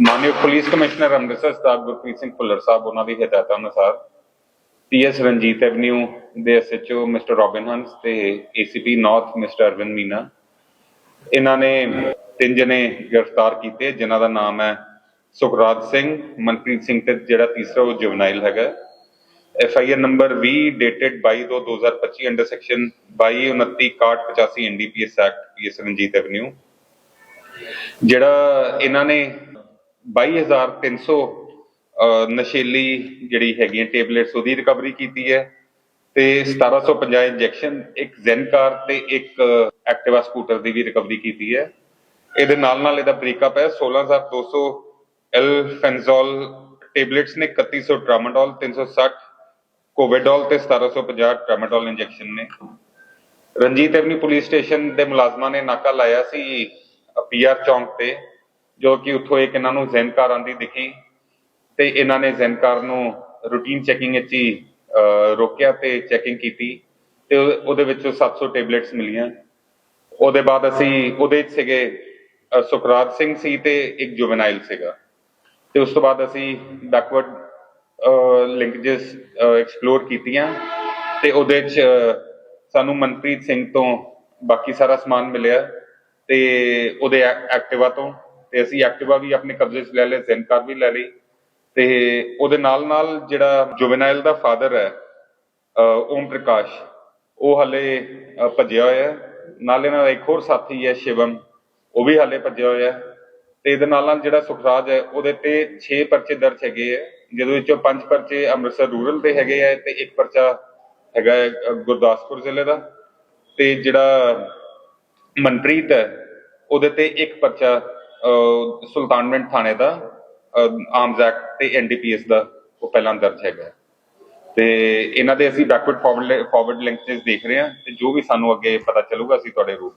ਮਾਨਯੋਗ police commissioner Amritsar Sardar Gurpreet Singh Bhullar ਸਾਹਿਬ, ਉਹਨਾਂ ਦੀ ਹਦਾਇਤਾਂ ਅਨੁਸਾਰ ਪੀਐਸ ਰਣਜੀਤ ਐਵਨਿਊ ਦੇ ਐਸਐਚਓ ਮਿਸਟਰ ਰੋਬਿਨ ਹੰਸ ਤੇ ACP north mister Arvind Meena, ਇਹਨਾਂ ਨੇ ਤਿੰਨ ਜਣੇ ਗ੍ਰਿਫਤਾਰ ਕੀਤੇ, ਜਿਨ੍ਹਾਂ ਦਾ ਨਾਮ ਹੈ ਸੁਖਰਾਜ ਸਿੰਘ, ਮਨਪ੍ਰੀਤ ਸਿੰਘ ਤੇ ਜਿਹੜਾ ਤੀਸਰਾ ਉਹ ਜੁਵਨਾਈਲ ਹੈਗਾ। F I R number 20 dated 22 ਤੋਂ 2025 under section 22 29 85 NDPS act PS Ranjit avenue. ਜਿਹੜਾ ਇਹਨਾਂ ਨੇ 22300 ਅਹ, ਨਸ਼ੀਲੀ ਜਿਹੜੀ ਹੈਗੀਆਂ ਟੇਬਲੇਟਸ ਉਹਦੀ ਰਿਕਵਰੀ ਕੀਤੀ ਹੈ ਤੇ 1750 ਇੰਜੈਕਸ਼ਨ ਇੱਕ ਜ਼ੈਨਕਾਰ ਤੇ ਇੱਕ ਐਕਟਿਵਾ ਸਕੂਟਰ ਦੀ ਵੀ ਰਿਕਵਰੀ ਕੀਤੀ ਹੈ। ਇਹਦੇ ਨਾਲ ਨਾਲ ਇਹਦਾ ਬ੍ਰੇਕਅਪ ਹੈ। 16200 ਐਲਫੈਂਜ਼ੋਲ ਟੇਬਲੇਟਸ ਨੇ 3100 ਟਰਾਮਾਡੋਲ 360 ਕੋਵਿਡੋਲ ਤੇ 1750 ਟਰਾਮਾਡੋਲ ਇੰਜੈਕਸ਼ਨ ਨੇ। ਰਣਜੀਤ ਐਵਨੀ ਪੁਲਿਸ ਸਟੇਸ਼ਨ ਦੇ ਮੁਲਾਜ਼ਮਾਂ ਨੇ ਨਾਕਾ ਲਾਇਆ ਸੀ ਪੀਆਰ ਚੌਂਕ ਤੇ। ਜੋ ਕਿ ਉੱਥੋਂ ਇੱਕ ਇਹਨਾਂ ਨੂੰ ਜ਼ੈਨਕਾਰ ਆਂਦੀ ਦਿਖੀ ਤੇ ਇਹਨਾਂ ਨੇ ਜ਼ੈਨਕਾਰ ਨੂੰ ਰੂਟੀਨ ਚੈਕਿੰਗ ਵਿੱਚ ਹੀ ਰੋਕਿਆ ਤੇ ਚੈਕਿੰਗ ਕੀਤੀ ਤੇ ਉਹਦੇ ਵਿੱਚੋਂ 700 ਟੇਬਲੇਟਸ ਮਿਲੀਆਂ। ਉਹਦੇ ਬਾਅਦ ਅਸੀਂ ਉਹਦੇ 'ਚ ਸੀਗੇ ਸੁਖਰਾਜ ਸਿੰਘ ਸੀ ਤੇ ਇੱਕ ਜੁਵਨਾਈਲ ਸੀਗਾ। ਤੇ ਉਸ ਤੋਂ ਬਾਅਦ ਅਸੀਂ ਬੈਕਵਰਡ ਲਿੰਕੇजेस ਐਕਸਪਲੋਰ ਕੀਤੀਆਂ ਤੇ ਉਹਦੇ 'ਚ ਸਾਨੂੰ ਮਨਪ੍ਰੀਤ ਸਿੰਘ ਤੋਂ ਬਾਕੀ ਸਾਰਾ ਸਮਾਨ ਮਿਲਿਆ ਤੇ ਉਹਦੇ ਐਕਟਿਵਾ ਤੋਂ ਤੇ ਅਸੀਂ ਐਕਟਿਵਾ ਵੀ ਆਪਣੇ ਕਬਜ਼ੇ 'ਚ ਲੈ ਲਿਆ ਜ਼ੈਨ ਕਾਰ ਵੀ ਲੈ ਲਈ। ਤੇ ਉਹਦੇ ਨਾਲ ਨਾਲ ਜਿਹੜਾ ਜੁਵਨਾਈਲ ਦਾ ਫਾਦਰ ਹੈ ਓਮ ਪ੍ਰਕਾਸ਼ ਉਹ ਹਲੇ ਭੱਜਿਆ ਹੋਇਆ ਹੈ। ਨਾਲ ਇੱਕ ਹੋਰ ਸਾਥੀ ਹੈ ਸ਼ਿਵਮ ਉਹ ਵੀ ਹਲੇ ਭੱਜਿਆ ਹੋਇਆ ਤੇ ਇਹਦੇ ਨਾਲ ਨਾਲ ਜਿਹੜਾ ਸੁਖਰਾਜ ਹੈ ਉਹਦੇ ਤੇ 6 ਪਰਚੇ ਦਰਜ ਹੈਗੇ ਹੈ। ਜਿਹਦੇ ਵਿੱਚੋਂ 5 ਪਰਚੇ ਅੰਮ੍ਰਿਤਸਰ ਰੂਰਲ ਤੇ ਹੈਗੇ ਹੈ ਤੇ ਇੱਕ ਪਰਚਾ ਹੈਗਾ ਹੈ, ਗੁਰਦਾਸਪੁਰ ਜ਼ਿਲ੍ਹੇ ਦਾ। ਤੇ ਜਿਹੜਾ ਮਨਪ੍ਰੀਤ ਹੈ ਉਹਦੇ ਤੇ ਇੱਕ ਪਰਚਾ ਅਹ, ਸੁਲਤਾਨਵਿੰਡ ਥਾਣੇ ਦਾ ਆਰਮਸ ਐਕਟ ਤੇ ਐਨਡੀਪੀਐਸ ਦਾ ਉਹ ਪਹਿਲਾਂ ਦਰਜ ਹੈਗਾ। ਤੇ ਇਹਨਾਂ ਦੇ ਅਸੀਂ ਬੈਕਵਰਡ ਫਾਰਵਰਡ ਫਾਰਵਰਡ ਲਿੰਕਸ ਦੇਖ ਰਹੇ ਹਾਂ ਤੇ ਜੋ ਵੀ ਸਾਨੂੰ ਅੱਗੇ ਪਤਾ ਚੱਲੂਗਾ ਅਸੀਂ ਤੁਹਾਡੇ ਰੂਪ